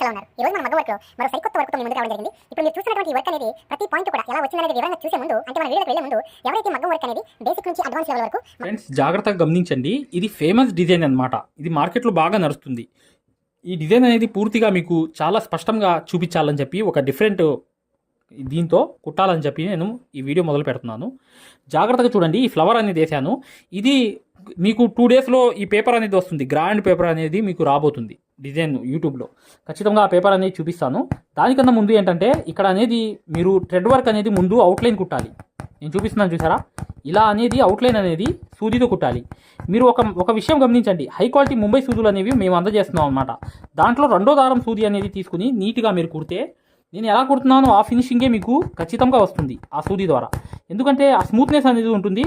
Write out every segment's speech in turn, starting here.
Friends ఎలా ఉన్నారు ఈ రోజు మన మగ్గ వర్క్ మరో సరికొత్త వర్క్ మీ ముందు రావడం జరిగింది. ఇప్పుడు మీరు చూసినటువంటి వర్క్ అనేది ప్రతి పాయింట్ కూడా ఎలా వచ్చిందనేది వివరంగా చూసే ముందు అంటే మన వీడియోకి వెళ్ళే ముందు ఎవరైతే మగ్గ వర్క్ అనేది బేసిక్ నుంచి అడ్వాన్స్ లెవెల్ వరకు ఫ్రెండ్స్ జాగ్రత్తగా గమనించండి. ఇది ఫేమస్ డిజైన్ అనమాట ఇది మార్కెట్లో బాగా నడుస్తుంది. ఈ డిజైన్ అనేది పూర్తిగా మీకు చాలా స్పష్టంగా చూపించాలని చెప్పి ఒక డిఫరెంట్ దీంతో కుట్టాలని చెప్పి నేను ఈ వీడియో మొదలు పెడుతున్నాను. జాగ్రత్తగా చూడండి. ఈ ఫ్లవర్ అనేది వేసాను ఇది మీకు టూ డేస్లో ఈ పేపర్ అనేది వస్తుంది. గ్రాండ్ పేపర్ అనేది మీకు రాబోతుంది. డిజైన్ యూట్యూబ్లో. ఖచ్చితంగా ఆ పేపర్ అనేది చూపిస్తాను. దానికన్నా ముందు ఏంటంటే ఇక్కడ అనేది మీరు థ్రెడ్ వర్క్ అనేది ముందు అవుట్లైన్ కుట్టాలి. నేను చూపిస్తున్నాను చూసారా? ఇలా అనేది అవుట్లైన్ అనేది సూదితో కుట్టాలి. మీరు ఒక ఒక విషయం గమనించండి. హై క్వాలిటీ ముంబై సూదులు అనేవి మేము అందజేస్తున్నాం అనమాట దాంట్లో రెండో దారం సూది అనేది తీసుకుని నీట్గా మీరు కుడితే నేను ఎలా కుడుతున్నానో ఆ ఫినిషింగే మీకు ఖచ్చితంగా వస్తుంది ఆ సూది ద్వారా. ఎందుకంటే ఆ స్మూత్నెస్ అనేది ఉంటుంది.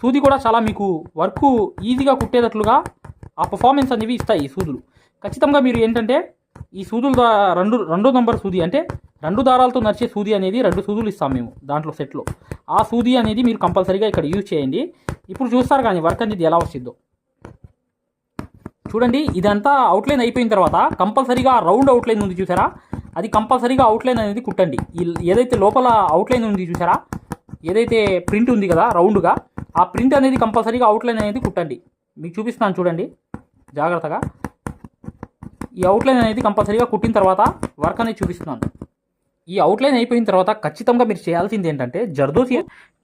సూది కూడా చాలా మీకు వర్క్ ఈజీగా కుట్టేటట్లుగా ఆ పర్ఫార్మెన్స్ అనేవి ఇస్తాయి ఈ సూదులు. ఖచ్చితంగా మీరు ఏంటంటే ఈ సూదుల రెండు రెండో నంబర్ సూది అంటే రెండు దారాలతో నడిచే సూది అనేది రెండు సూదులు ఇస్తాం మేము దాంట్లో సెట్లో. ఆ సూది అనేది మీరు కంపల్సరీగా ఇక్కడ యూజ్ చేయండి. ఇప్పుడు చూస్తారు కానీ వర్క్ అనేది ఎలా వచ్చిందో చూడండి ఇదంతా అవుట్లైన్ అయిపోయిన తర్వాత కంపల్సరీగా రౌండ్ అవుట్లైన్ ఉంది చూసారా? అది కంపల్సరీగా అవుట్లైన్ అనేది కుట్టండి. ఏదైతే లోపల అవుట్లైన్ ఉంది చూసారా? ఏదైతే ప్రింట్ ఉంది కదా రౌండ్గా ఆ ప్రింట్ అనేది కంపల్సరీగా అవుట్లైన్ అనేది కుట్టండి. మీకు చూపిస్తాను చూడండి. జాగ్రత్తగా. ఈ అవుట్లైన్ అనేది కంపల్సరీగా కుట్టిన తర్వాత వర్క్ అనేది చూపిస్తున్నాను. ఈ అవుట్లైన్ అయిపోయిన తర్వాత ఖచ్చితంగా మీరు చేయాల్సింది ఏంటంటే జర్దోసి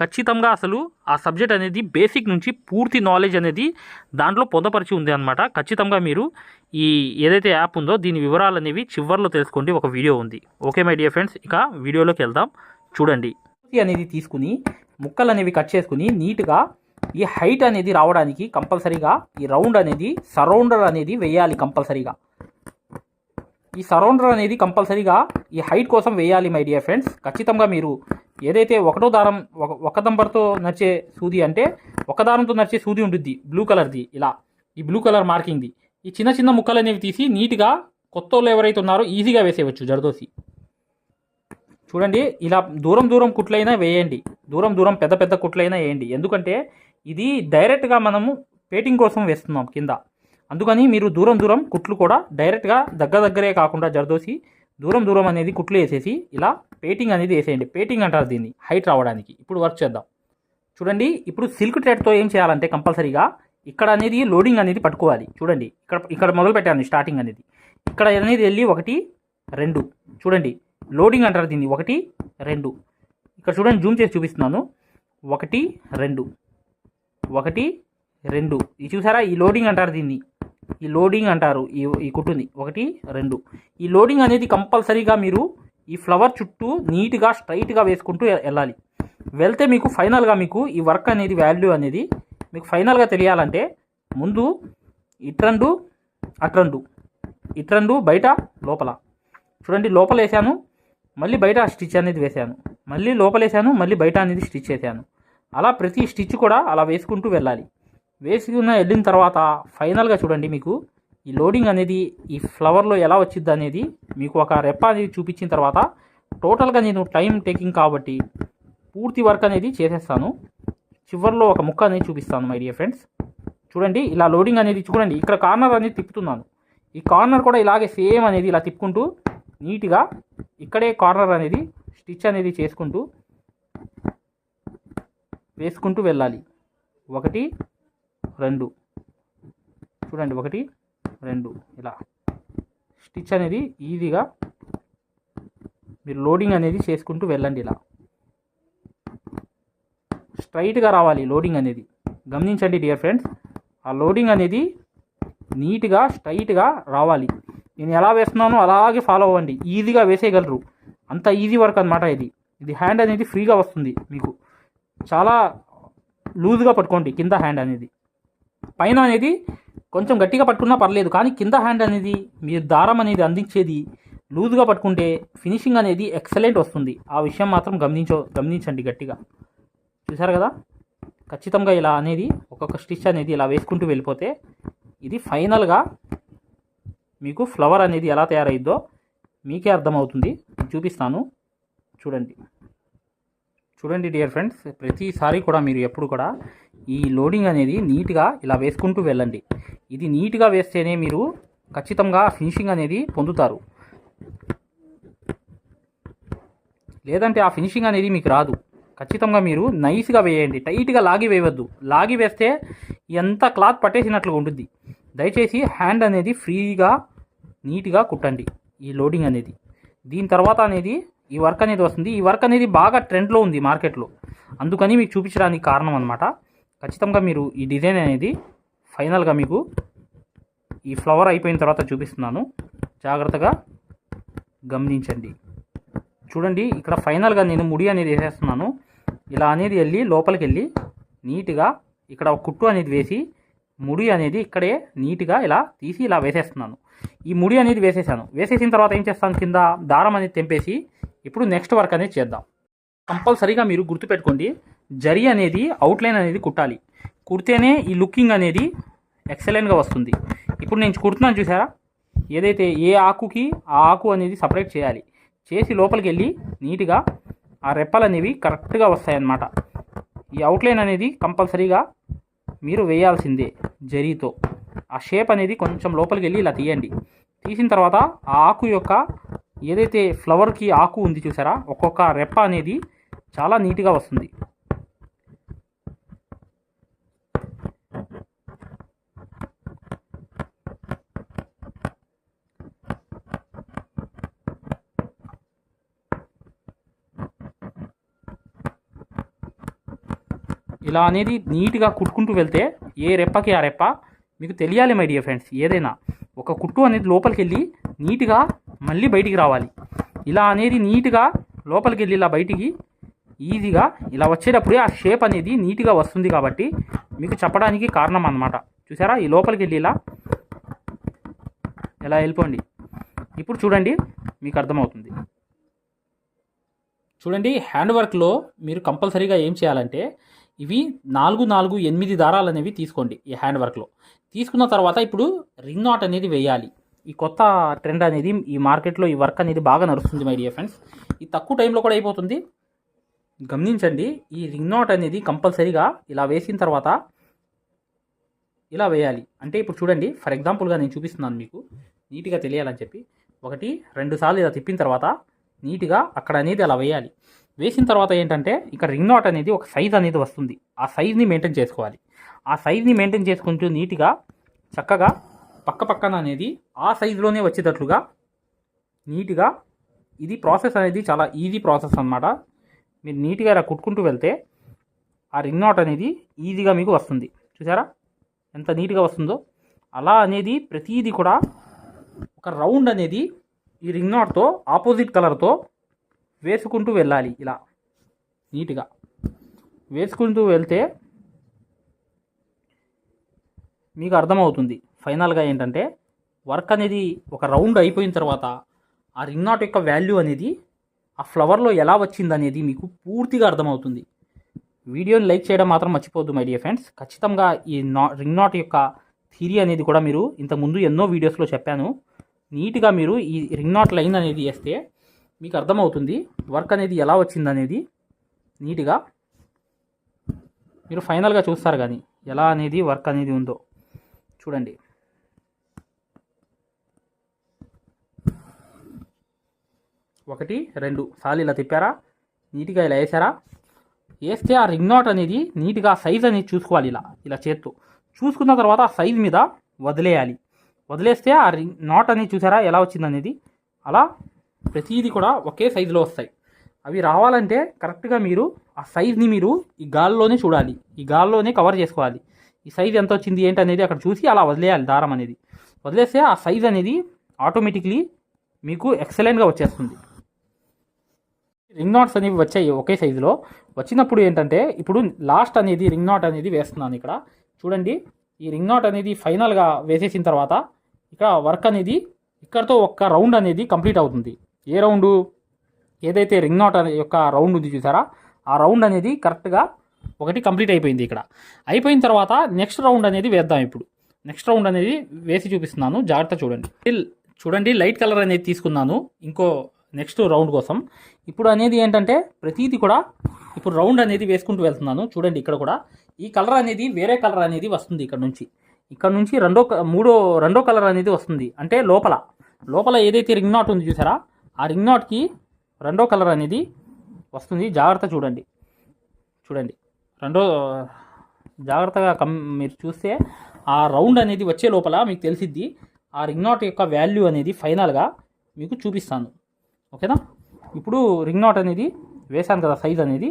ఖచ్చితంగా అసలు ఆ సబ్జెక్ట్ అనేది బేసిక్ నుంచి పూర్తి నాలెడ్జ్ అనేది దాంట్లో పొందపరిచి ఉంది అనమాట ఖచ్చితంగా మీరు ఈ ఏదైతే యాప్ ఉందో దీని వివరాలు అనేవి చివర్లో తెలుసుకోండి. ఒక వీడియో ఉంది. ఓకే మై డియర్ ఫ్రెండ్స్ ఇక వీడియోలోకి వెళ్దాం. చూడండి. అనేది తీసుకుని ముక్కలు అనేవి కట్ చేసుకుని నీట్గా ఈ హైట్ అనేది రావడానికి కంపల్సరీగా ఈ రౌండ్ అనేది సరౌండర్ అనేది వేయాలి కంపల్సరీగా. ఈ సరౌండర్ అనేది కంపల్సరీగా ఈ హైట్ కోసం వేయాలి మై డియర్ ఫ్రెండ్స్. ఖచ్చితంగా మీరు ఏదైతే ఒకటో దారం ఒక ఒక దంబర్తో నడిచే సూది అంటే ఒక దారంతో నడిచే సూది ఉంటుంది బ్లూ కలర్ది ఇలా. ఈ బ్లూ కలర్ మార్కింగ్ది ఈ చిన్న చిన్న ముక్కలు అనేవి తీసి నీట్గా కొత్త వాళ్ళు ఎవరైతే ఉన్నారో ఈజీగా వేసేయవచ్చు జరదోసి చూడండి ఇలా దూరం దూరం కుట్లైనా వేయండి. దూరం దూరం పెద్ద పెద్ద కుట్లైనా వేయండి. ఎందుకంటే ఇది డైరెక్ట్గా మనము పేటింగ్ కోసం వేస్తున్నాం కింద. అందుకని మీరు దూరం దూరం కుట్లు కూడా డైరెక్ట్గా దగ్గర దగ్గరే కాకుండా జరదోసి దూరం దూరం అనేది కుట్లు వేసేసి ఇలా పేటింగ్ అనేది వేసేయండి. పేటింగ్ అంటారు దీన్ని. హైట్ రావడానికి. ఇప్పుడు వర్క్ చేద్దాం. చూడండి ఇప్పుడు సిల్క్ థ్రెడ్తో ఏం చేయాలంటే కంపల్సరీగా ఇక్కడ అనేది లోడింగ్ అనేది పట్టుకోవాలి. చూడండి ఇక్కడ ఇక్కడ మొదలు పెట్టాను స్టార్టింగ్ అనేది. ఇక్కడ అనేది వెళ్ళి ఒకటి రెండు. చూడండి లోడింగ్ అంటారు దీన్ని. ఒకటి రెండు. ఇక్కడ చూడండి జూమ్ చేసి చూపిస్తున్నాను. ఒకటి రెండు. ఒకటి రెండు. ఇది చూసారా? ఈ లోడింగ్ అంటారు దీన్ని. ఈ లోడింగ్ అంటారు ఈ ఈ కుట్టుంది ఒకటి రెండు. ఈ లోడింగ్ అనేది కంపల్సరీగా మీరు ఈ ఫ్లవర్ చుట్టూ నీట్గా స్ట్రైట్గా వేసుకుంటూ వెళ్ళాలి. వెళ్తే మీకు ఫైనల్గా మీకు ఈ వర్క్ అనేది వాల్యూ అనేది మీకు ఫైనల్గా తెలియాలంటే ముందు ఇట్రండు అట్రండు. ఇట్రండు బయట లోపల. చూడండి లోపల వేసాను మళ్ళీ బయట స్టిచ్ అనేది వేసాను. మళ్ళీ లోపల వేసాను మళ్ళీ బయట అనేది స్టిచ్ వేసాను. అలా ప్రతి స్టిచ్ కూడా అలా వేసుకుంటూ వెళ్ళాలి. వేసుకున్న వెళ్ళిన తర్వాత ఫైనల్గా చూడండి మీకు ఈ లోడింగ్ అనేది ఈ ఫ్లవర్లో ఎలా వచ్చింది అనేది మీకు ఒక రెప్ప అనేది చూపించిన తర్వాత టోటల్గా నేను టైం టేకింగ్ కాబట్టి పూర్తి వర్క్ అనేది చేసేస్తాను. చివర్లో ఒక ముక్క అనేది చూపిస్తాను మై డియర్ ఫ్రెండ్స్ చూడండి ఇలా లోడింగ్ అనేది చూడండి ఇక్కడ కార్నర్ అనేది తిప్పుతున్నాను. ఈ కార్నర్ కూడా ఇలాగే సేమ్ అనేది ఇలా తిప్పుకుంటూ నీట్గా ఇక్కడే కార్నర్ అనేది స్టిచ్ అనేది చేసుకుంటూ వేసుకుంటూ వెళ్ళాలి. ఒకటి రెండు. చూడండి ఒకటి రెండు. ఇలా. స్టిచ్ అనేది ఈజీగా మీరు లోడింగ్ అనేది చేసుకుంటూ వెళ్ళండి ఇలా. స్ట్రైట్గా రావాలి లోడింగ్ అనేది. గమనించండి డియర్ ఫ్రెండ్స్. ఆ లోడింగ్ అనేది నీట్గా స్ట్రైట్గా రావాలి. నేను ఎలా వేస్తున్నానో అలాగే ఫాలో అవ్వండి. ఈజీగా వేసేయగలరు. అంత ఈజీ వర్క్ అనమాట ఇది. ఇది హ్యాండ్ అనేది ఫ్రీగా వస్తుంది మీకు. చాలా లూజ్గా పట్టుకోండి కింద హ్యాండ్ అనేది. పైన అనేది కొంచెం గట్టిగా పట్టుకున్నా పర్లేదు కానీ కింద హ్యాండ్ అనేది మీరు దారం అనేది అందించేది లూజ్గా పట్టుకుంటే ఫినిషింగ్ అనేది ఎక్సలెంట్ వస్తుంది. ఆ విషయం మాత్రం గమనించో గమనించండి గట్టిగా. చూసారు కదా? ఖచ్చితంగా ఇలా అనేది ఒక్కొక్క స్టిచ్ అనేది ఇలా వేసుకుంటూ వెళ్ళిపోతే ఇది ఫైనల్గా మీకు ఫ్లవర్ అనేది ఎలా తయారైద్దో మీకే అర్థమవుతుంది. చూపిస్తాను. చూడండి. చూడండి డియర్ ఫ్రెండ్స్ ప్రతిసారి కూడా మీరు ఎప్పుడు కూడా ఈ లోడింగ్ అనేది నీట్గా ఇలా వేసుకుంటూ వెళ్ళండి. ఇది నీట్గా వేస్తేనే మీరు ఖచ్చితంగా ఫినిషింగ్ అనేది పొందుతారు. లేదంటే ఆ ఫినిషింగ్ అనేది మీకు రాదు. ఖచ్చితంగా మీరు నైస్గా వేయండి. టైట్గా లాగి వేయవద్దు. లాగి వేస్తే ఎంత క్లాత్ పట్టేసినట్లుగా ఉంటుంది దయచేసి హ్యాండ్ అనేది ఫ్రీగా నీట్గా కుట్టండి ఈ లోడింగ్ అనేది. దీని తర్వాత అనేది ఈ వర్క్ అనేది వస్తుంది. ఈ వర్క్ అనేది బాగా ట్రెండ్లో ఉంది మార్కెట్లో. అందుకని మీకు చూపించడానికి కారణం అనమాట ఖచ్చితంగా మీరు ఈ డిజైన్ అనేది ఫైనల్గా మీకు ఈ ఫ్లవర్ అయిపోయిన తర్వాత చూపిస్తున్నాను. జాగ్రత్తగా గమనించండి. చూడండి ఇక్కడ ఫైనల్గా నేను ముడి అనేది వేసేస్తున్నాను. ఇలా అనేది వెళ్ళి లోపలికి వెళ్ళి నీట్గా ఇక్కడ ఒక కుట్టు అనేది వేసి ముడి అనేది ఇక్కడే నీట్గా ఇలా తీసి ఇలా వేసేస్తున్నాను. ఈ ముడి అనేది వేసేసాను. వేసేసిన తర్వాత ఏం చేస్తాను? కింద దారం అనేది తెంపేసి ఇప్పుడు నెక్స్ట్ వర్క్ అనేది చేద్దాం. కంపల్సరీగా మీరు గుర్తుపెట్టుకోండి జరి అనేది అవుట్లైన్ అనేది కుట్టాలి. కుడితేనే ఈ లుకింగ్ అనేది ఎక్సలెంట్గా వస్తుంది. ఇప్పుడు నేను కుడుతున్నాను చూసారా? ఏదైతే ఏ ఆకుకి ఆ ఆకు అనేది సపరేట్ చేయాలి చేసి లోపలికి వెళ్ళి నీట్గా ఆ రెప్పలు అనేవి కరెక్ట్గా వస్తాయన్నమాట. ఈ అవుట్లైన్ అనేది కంపల్సరీగా మీరు వేయాల్సిందే జరీతో. ఆ షేప్ అనేది కొంచెం లోపలికి వెళ్ళి ఇలా తీయండి. తీసిన తర్వాత ఆ ఆకు యొక్క ఏదైతే ఫ్లవర్కి ఆకు ఉంది చూసారా ఒక్కొక్క రెప్ప అనేది చాలా నీట్గా వస్తుంది. ఇలా అనేది నీట్గా కుట్టుకుంటూ వెళ్తే ఏ రెప్పకి ఆ రెప్ప? మీకు తెలియాలి మై డియర్ ఫ్రెండ్స్ ఏదైనా. ఒక కుట్టు అనేది లోపలికి వెళ్ళి నీట్గా మళ్ళీ బయటికి రావాలి. ఇలా అనేది నీట్గా లోపలికి వెళ్ళి ఇలా బయటికి ఈజీగా ఇలా వచ్చేటప్పుడే ఆ షేప్ అనేది నీట్గా వస్తుంది కాబట్టి మీకు చెప్పడానికి కారణం అన్నమాట. చూసారా? ఈ లోపలికి వెళ్ళి ఇలా ఇలా వెళ్ళిపోండి. ఇప్పుడు చూడండి మీకు అర్థమవుతుంది. చూడండి హ్యాండ్ వర్క్లో మీరు కంపల్సరీగా ఏం చేయాలంటే ఇవి నాలుగు నాలుగు ఎనిమిది దారాలు అనేవి తీసుకోండి ఈ హ్యాండ్ వర్క్లో తీసుకున్న తర్వాత ఇప్పుడు రింగ్ నాట్ అనేది వేయాలి. ఈ కొత్త ట్రెండ్ అనేది ఈ మార్కెట్లో ఈ వర్క్ అనేది బాగా నడుస్తుంది మై డియర్ ఫ్రెండ్స్ ఈ తక్కువ టైంలో కూడా అయిపోతుంది. గమనించండి ఈ రింగ్ నాట్ అనేది కంపల్సరీగా ఇలా వేసిన తర్వాత ఇలా వేయాలి. అంటే ఇప్పుడు చూడండి ఫర్ ఎగ్జాంపుల్గా నేను చూపిస్తున్నాను మీకు. నీట్గా తెలియాలని చెప్పి. ఒకటి రెండు సార్లు ఇలా తిప్పిన తర్వాత నీట్గా అక్కడ అనేది అలా వేయాలి. వేసిన తర్వాత ఏంటంటే ఇక్కడ రింగ్ నాట్ అనేది ఒక సైజ్ అనేది వస్తుంది. ఆ సైజ్ని మెయింటైన్ చేసుకోవాలి. ఆ సైజ్ని మెయింటైన్ చేసుకుంటూ నీట్గా చక్కగా పక్క పక్కన అనేది ఆ సైజులోనే వచ్చేటట్లుగా నీట్గా ఇది ప్రాసెస్ అనేది చాలా ఈజీ ప్రాసెస్ అన్నమాట. మీరు నీట్గా ఇలా కుట్టుకుంటూ వెళ్తే ఆ రింగ్ నాట్ అనేది ఈజీగా మీకు వస్తుంది. చూసారా? ఎంత నీట్గా వస్తుందో. అలా అనేది ప్రతిదీ కూడా ఒక రౌండ్ అనేది ఈ రింగ్ నాట్తో ఆపోజిట్ కలర్తో వేసుకుంటూ వెళ్ళాలి ఇలా నీట్గా. వేసుకుంటూ వెళ్తే మీకు అర్థమవుతుంది. ఫైనల్గా ఏంటంటే వర్క్ అనేది ఒక రౌండ్ అయిపోయిన తర్వాత ఆ రింగ్ నాట్ యొక్క వాల్యూ అనేది ఆ ఫ్లవర్లో ఎలా వచ్చింది అనేది మీకు పూర్తిగా అర్థమవుతుంది. వీడియోని లైక్ చేయడం మాత్రం మర్చిపోవద్దు మై డియర్ ఫ్రెండ్స్. ఖచ్చితంగా ఈ నా రింగ్ నాట్ యొక్క థీరీ అనేది కూడా మీరు ఇంతకుముందు ఎన్నో వీడియోస్లో చెప్పాను. నీట్గా మీరు ఈ రింగ్ నాట్ లైన్ అనేది వేస్తే మీకు అర్థమవుతుంది వర్క్ అనేది ఎలా వచ్చింది అనేది నీట్గా మీరు ఫైనల్గా చూస్తారు కానీ ఎలా అనేది వర్క్ అనేది ఉందో. చూడండి. ఒకటి రెండు. సార్లు ఇలా తిప్పారా? నీట్గా ఇలా వేసారా? వేస్తే ఆ రింగ్ నాట్ అనేది నీట్గా సైజ్ అనేది చూసుకోవాలి ఇలా ఇలా చేత్తో. చూసుకున్న తర్వాత ఆ సైజ్ మీద వదిలేయాలి. వదిలేస్తే ఆ రింగ్ నాట్ అనేది చూసారా ఎలా వచ్చింది అనేది? అలా ప్రతిదీ కూడా ఒకే సైజులో వస్తాయి. అవి రావాలంటే కరెక్ట్గా మీరు ఆ సైజ్ని మీరు ఈ గాల్లోనే చూడాలి. ఈ గాల్లోనే కవర్ చేసుకోవాలి. ఈ సైజ్ ఎంత వచ్చింది ఏంటి అనేది అక్కడ చూసి అలా వదిలేయాలి దారం అనేది. వదిలేస్తే ఆ సైజ్ అనేది ఆటోమేటిక్లీ మీకు ఎక్సలెంట్గా వచ్చేస్తుంది. రింగ్ నాట్స్ అనేవి వచ్చాయి ఒకే సైజులో. వచ్చినప్పుడు ఏంటంటే ఇప్పుడు లాస్ట్ అనేది రింగ్ నాట్ అనేది వేస్తున్నాను ఇక్కడ. చూడండి ఈ రింగ్ నాట్ అనేది ఫైనల్గా వేసేసిన తర్వాత ఇక్కడ వర్క్ అనేది ఇక్కడతో ఒక్క రౌండ్ అనేది కంప్లీట్ అవుతుంది. ఏ రౌండు? ఏదైతే రింగ్ నాట్ అనే యొక్క రౌండ్ ఉంది చూసారా ఆ రౌండ్ అనేది కరెక్ట్గా ఒకటి కంప్లీట్ అయిపోయింది ఇక్కడ. అయిపోయిన తర్వాత నెక్స్ట్ రౌండ్ అనేది వేద్దాం ఇప్పుడు. నెక్స్ట్ రౌండ్ అనేది వేసి చూపిస్తున్నాను. జాగ్రత్త చూడండి. చూడండి లైట్ కలర్ అనేది తీసుకున్నాను. ఇంకో నెక్స్ట్ రౌండ్ కోసం. ఇప్పుడు అనేది ఏంటంటే ప్రతిదీ కూడా ఇప్పుడు రౌండ్ అనేది వేసుకుంటూ వెళ్తున్నాను. చూడండి ఇక్కడ కూడా. ఈ కలర్ అనేది వేరే కలర్ అనేది వస్తుంది ఇక్కడ నుంచి. ఇక్కడ నుంచి రెండో క- మూడో రెండో కలర్ అనేది వస్తుంది. అంటే లోపల. లోపల ఏదైతే రింగ్ నాట్ ఉంది చూసారా? ఆ రింగ్ నాట్కి రెండో కలర్ అనేది వస్తుంది. జాగ్రత్త చూడండి. చూడండి. రెండో జాగ్రత్తగా కమ్ మీరు చూస్తే ఆ రౌండ్ అనేది వచ్చే లోపల మీకు తెలిసిద్ది. ఆ రింగ్ నాట్ యొక్క వాల్యూ అనేది ఫైనల్గా మీకు చూపిస్తాను. ఓకేనా? ఇప్పుడు రింగ్ నాట్ అనేది వేశాను కదా సైజ్ అనేది.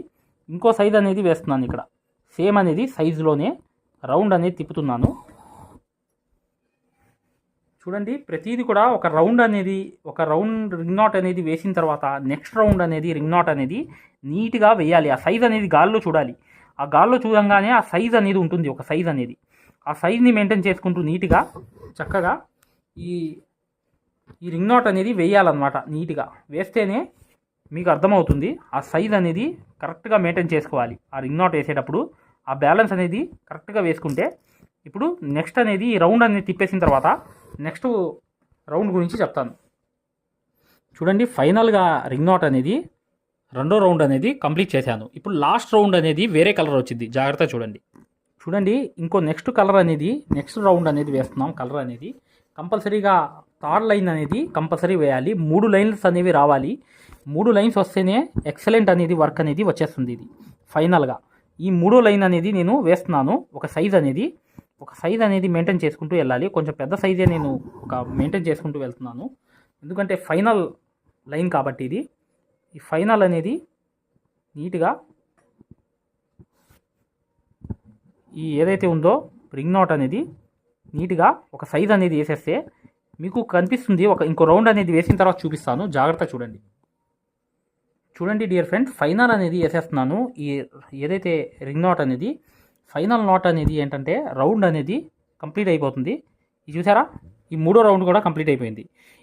ఇంకో సైజ్ అనేది వేస్తున్నాను ఇక్కడ. సేమ్ అనేది సైజులోనే రౌండ్ అనేది తిప్పుతున్నాను. చూడండి ప్రతిదీ కూడా ఒక రౌండ్ అనేది ఒక రౌండ్ రింగ్ నాట్ అనేది వేసిన తర్వాత నెక్స్ట్ రౌండ్ అనేది రింగ్ నాట్ అనేది నీట్గా వేయాలి. ఆ సైజ్ అనేది గాల్లో చూడాలి. ఆ గాల్లో చూడంగానే ఆ సైజ్ అనేది ఉంటుంది ఒక సైజ్ అనేది. ఆ సైజ్ని మెయింటైన్ చేసుకుంటూ నీట్గా చక్కగా ఈ ఈ రింగ్ నాట్ అనేది వేయాలన్నమాట నీట్గా. వేస్తేనే మీకు అర్థమవుతుంది ఆ సైజ్ అనేది కరెక్ట్గా మెయింటైన్ చేసుకోవాలి. ఆ రింగ్ నాట్ వేసేటప్పుడు ఆ బ్యాలెన్స్ అనేది కరెక్ట్గా వేసుకుంటే ఇప్పుడు నెక్స్ట్ అనేది రౌండ్ అనేది తిప్పేసిన తర్వాత నెక్స్ట్ రౌండ్ గురించి చెప్తాను. చూడండి ఫైనల్గా రింగ్ నాట్ అనేది రెండో రౌండ్ అనేది కంప్లీట్ చేశాను. ఇప్పుడు లాస్ట్ రౌండ్ అనేది వేరే కలర్ వచ్చింది. జాగ్రత్త చూడండి. చూడండి ఇంకో నెక్స్ట్ కలర్ అనేది నెక్స్ట్ రౌండ్ అనేది వేస్తున్నాం. కలర్ అనేది కంపల్సరీగా థర్డ్ లైన్ అనేది కంపల్సరీ వేయాలి. మూడు లైన్స్ అనేవి రావాలి. మూడు లైన్స్ వస్తేనే ఎక్సలెంట్ అనేది వర్క్ అనేది వచ్చేస్తుంది ఇది. ఫైనల్గా ఈ మూడో లైన్ అనేది నేను వేస్తున్నాను. ఒక సైజ్ అనేది ఒక సైజ్ అనేది మెయింటైన్ చేసుకుంటూ వెళ్ళాలి. కొంచెం పెద్ద సైజే నేను ఒక మెయింటైన్ చేసుకుంటూ వెళ్తున్నాను. ఎందుకంటే ఫైనల్ లైన్ కాబట్టి ఇది. ఈ ఫైనల్ అనేది నీట్గా ఈ ఏదైతే ఉందో రింగ్ నాట్ అనేది నీట్గా ఒక సైజ్ అనేది వేసేస్తే మీకు కనిపిస్తుంది ఒక ఇంకో రౌండ్ అనేది వేసిన తర్వాత చూపిస్తాను. జాగ్రత్త చూడండి. చూడండి డియర్ ఫ్రెండ్ ఫైనల్ అనేది వేసేస్తున్నాను. ఈ ఏదైతే రింగ్ నాట్ అనేది ఫైనల్ నాట్ అనేది ఏంటంటే రౌండ్ అనేది కంప్లీట్ అయిపోతుంది. ఇది చూసారా? ఈ మూడో రౌండ్ కూడా కంప్లీట్ అయిపోయింది.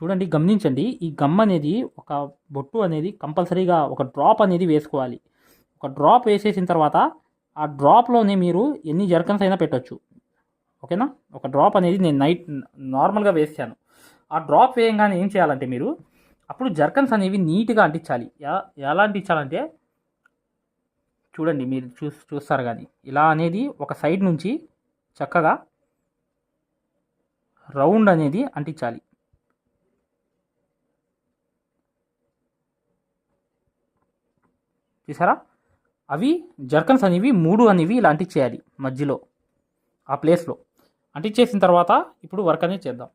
చూడండి గమనించండి. ఈ గమ్ అనేది ఒక బొట్టు అనేది కంపల్సరీగా ఒక డ్రాప్ అనేది వేసుకోవాలి. ఒక డ్రాప్ వేసేసిన తర్వాత ఆ డ్రాప్లోనే మీరు ఎన్ని జర్కన్స్ అయినా పెట్టొచ్చు. ఓకేనా? ఒక డ్రాప్ అనేది నేను నైట్ నార్మల్గా వేసాను. ఆ డ్రాప్ వేయంగానే ఏం చేయాలంటే మీరు అప్పుడు జర్కన్స్ అనేవి నీట్గా అంటించాలి. ఎలా ఎలా అంటించాలంటే చూడండి మీరు చూ చూస్తారు కానీ ఇలా అనేది ఒక సైడ్ నుంచి చక్కగా రౌండ్ అనేది అంటించాలి. చూసారా? అవి జర్కన్స్ అనేవి మూడు అనేవి ఇలా అంటించేయాలి మధ్యలో ఆ ప్లేస్లో. అంటించేసిన తర్వాత ఇప్పుడు వర్క్ అనేది చేద్దాం.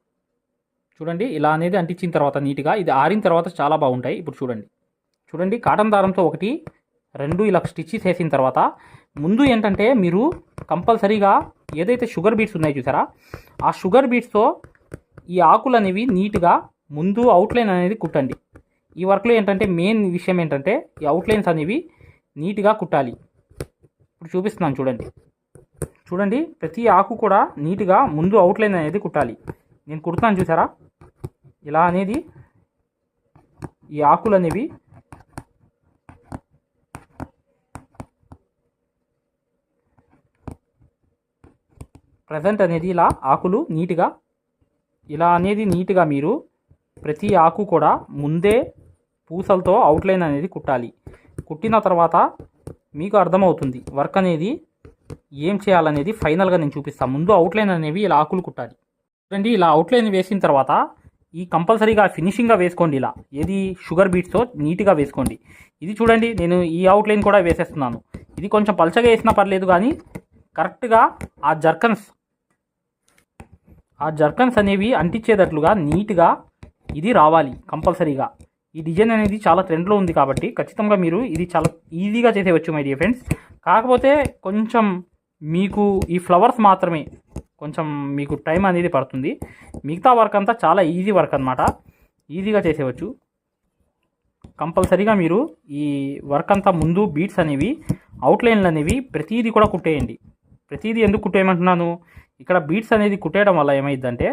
చూడండి ఇలా అనేది అంటించిన తర్వాత నీట్గా ఇది ఆరిన తర్వాత చాలా బాగుంటాయి. ఇప్పుడు చూడండి. చూడండి కాటన్ దారంతో ఒకటి రెండు ఇలా స్టిచ్ చేసిన తర్వాత ముందు ఏంటంటే మీరు కంపల్సరీగా ఏదైతే షుగర్ బీట్స్ ఉన్నాయో చూసారా? ఆ షుగర్ బీట్స్తో ఈ ఆకులు అనేవి నీట్గా ముందు అవుట్లైన్ అనేది కుట్టండి. ఈ వర్క్లో ఏంటంటే మెయిన్ విషయం ఏంటంటే ఈ అవుట్లైన్స్ అనేవి నీట్గా కుట్టాలి. ఇప్పుడు చూపిస్తున్నాను చూడండి. చూడండి ప్రతి ఆకు కూడా నీట్గా ముందు అవుట్లైన్ అనేది కుట్టాలి. నేను కుడుతున్నాను చూసారా? ఇలా అనేది ఈ ఆకులు అనేవి ప్రజెంట్ అనేది ఇలా ఆకులు నీట్గా ఇలా అనేది నీట్గా మీరు ప్రతి ఆకు కూడా ముందే పూసలతో అవుట్లైన్ అనేది కుట్టాలి. కుట్టిన తర్వాత మీకు అర్థమవుతుంది వర్క్ అనేది ఏం చేయాలనేది ఫైనల్గా నేను చూపిస్తాను ముందు అవుట్లైన్ అనేవి ఇలా ఆకులు కుట్టాలి. చూడండి ఇలా అవుట్లైన్ వేసిన తర్వాత ఈ కంపల్సరీగా ఫినిషింగ్గా వేసుకోండి ఇలా. ఏది షుగర్ బీట్స్తో నీట్గా వేసుకోండి. ఇది చూడండి నేను ఈ అవుట్లైన్ కూడా వేసేస్తున్నాను. ఇది కొంచెం పలచగా వేసినా పర్లేదు కానీ కరెక్ట్గా ఆ జర్కన్స్ ఆ జర్కన్స్ అనేవి అంటించేటట్లుగా నీట్గా ఇది రావాలి కంపల్సరీగా ఈ డిజైన్ అనేది చాలా ట్రెండ్లో ఉంది కాబట్టి ఖచ్చితంగా మీరు ఇది చాలా ఈజీగా చేసేవచ్చు మై డియర్ ఫ్రెండ్స్ కాకపోతే కొంచెం మీకు ఈ ఫ్లవర్స్ మాత్రమే కొంచెం మీకు టైం అనేది పడుతుంది. మిగతా వర్క్ అంతా చాలా ఈజీ వర్క్ అనమాట ఈజీగా చేసేవచ్చు కంపల్సరీగా మీరు ఈ వర్క్ అంతా ముందు బీట్స్ అనేవి అవుట్లైన్లు అనేవి ప్రతిదీ కూడా కుట్టేయండి. ప్రతిదీ ఎందుకు కుట్టేయమంటున్నాను? ఇక్కడ బీట్స్ అనేది కుట్టేయడం వల్ల ఏమైందంటే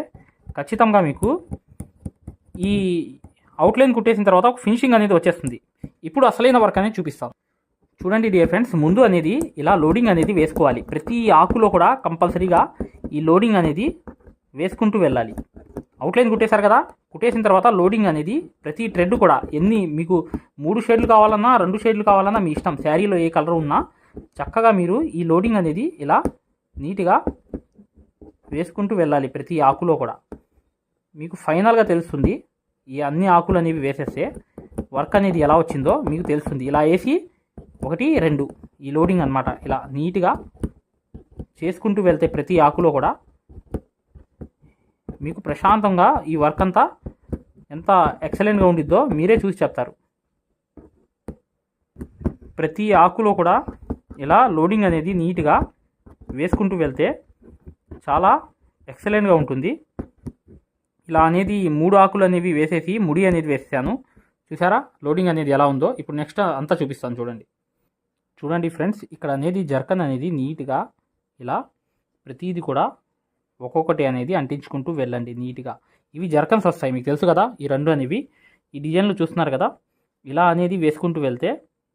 ఖచ్చితంగా మీకు ఈ అవుట్లైన్ కుట్టేసిన తర్వాత ఒక ఫినిషింగ్ అనేది వచ్చేస్తుంది. ఇప్పుడు అసలైన వర్క్ అనేది చూపిస్తాను. చూడండి డియర్ ఫ్రెండ్స్ ముందు అనేది ఇలా లోడింగ్ అనేది వేసుకోవాలి. ప్రతి ఆకులో కూడా కంపల్సరీగా ఈ లోడింగ్ అనేది వేసుకుంటూ వెళ్ళాలి. అవుట్లైన్ కుట్టేశారు కదా? కుట్టేసిన తర్వాత లోడింగ్ అనేది ప్రతి ట్రెడ్ కూడా ఎన్ని మీకు మూడు షేడ్లు కావాలన్నా రెండు షేడ్లు కావాలన్నా మీ ఇష్టం శారీలో ఏ కలర్ ఉన్నా చక్కగా మీరు ఈ లోడింగ్ అనేది ఇలా నీట్గా వేసుకుంటూ వెళ్ళాలి ప్రతి ఆకులో కూడా. మీకు ఫైనల్గా తెలుస్తుంది ఈ అన్ని ఆకులు అనేవి వేసేస్తే వర్క్ అనేది ఎలా వచ్చిందో మీకు తెలుస్తుంది. ఇలా వేసి ఒకటి రెండు ఈ లోడింగ్ అన్నమాట. ఇలా నీట్గా చేసుకుంటూ వెళ్తే ప్రతి ఆకులో కూడా మీకు ప్రశాంతంగా ఈ వర్క్ అంతా ఎంత ఎక్సలెంట్గా ఉండిద్దో మీరే చూసి చెప్తారు. ప్రతి ఆకులో కూడా ఇలా లోడింగ్ అనేది నీట్గా వేసుకుంటూ వెళ్తే చాలా ఎక్సలెంట్గా ఉంటుంది. ఇలా అనేది మూడు ఆకులు అనేవి వేసేసి ముడి అనేది వేసాను చూసారా? లోడింగ్ అనేది ఎలా ఉందో? ఇప్పుడు నెక్స్ట్ అంతా చూపిస్తాను చూడండి. చూడండి ఫ్రెండ్స్ ఇక్కడ అనేది జర్కన్ అనేది నీట్గా ఇలా ప్రతిదీ కూడా ఒక్కొక్కటి అనేది అంటించుకుంటూ వెళ్ళండి నీట్గా. ఇవి జర్కన్స్ వస్తాయి మీకు తెలుసు కదా? ఈ రెండు అనేవి. ఈ డిజైన్లు చూస్తున్నారు కదా? ఇలా అనేది వేసుకుంటూ వెళ్తే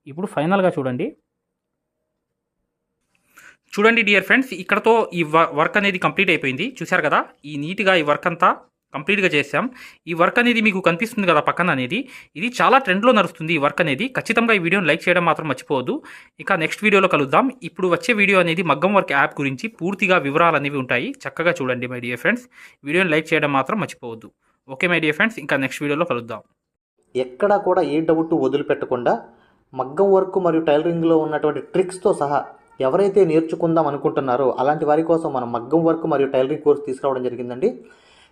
ఇప్పుడు ఫైనల్గా చూడండి. చూడండి డియర్ ఫ్రెండ్స్ ఇక్కడతో ఈ వర్క్ అనేది కంప్లీట్ అయిపోయింది. చూశారు కదా? ఈ నీట్గా ఈ వర్క్ అంతా కంప్లీట్గా చేసాం ఈ వర్క్ అనేది మీకు కనిపిస్తుంది కదా పక్కన అనేది. ఇది చాలా ట్రెండ్లో నడుస్తుంది ఈ వర్క్ అనేది. ఖచ్చితంగా ఈ వీడియోని లైక్ చేయడం మాత్రం మర్చిపోవద్దు. ఇక నెక్స్ట్ వీడియోలో కలుద్దాం. ఇప్పుడు వచ్చే వీడియో అనేది మగ్గం వర్క్ యాప్ గురించి పూర్తిగా వివరాలు అనేవి ఉంటాయి. చక్కగా చూడండి మై డియర్ ఫ్రెండ్స్ వీడియోని లైక్ చేయడం మాత్రం మర్చిపోవద్దు. ఓకే మై డియర్ ఫ్రెండ్స్ ఇంకా నెక్స్ట్ వీడియోలో కలుద్దాం. ఎక్కడా కూడా ఏ డౌట్ వదిలిపెట్టకుండా మగ్గం వర్క్ మరియు టైలరింగ్లో ఉన్నటువంటి ట్రిక్స్తో సహా ఎవరైతే నేర్చుకుందాం అనుకుంటున్నారో అలాంటి వారి కోసం మనం మగ్గం వర్క్ మరియు టైలరింగ్ కోర్స్ తీసుకురావడం జరిగిందండి.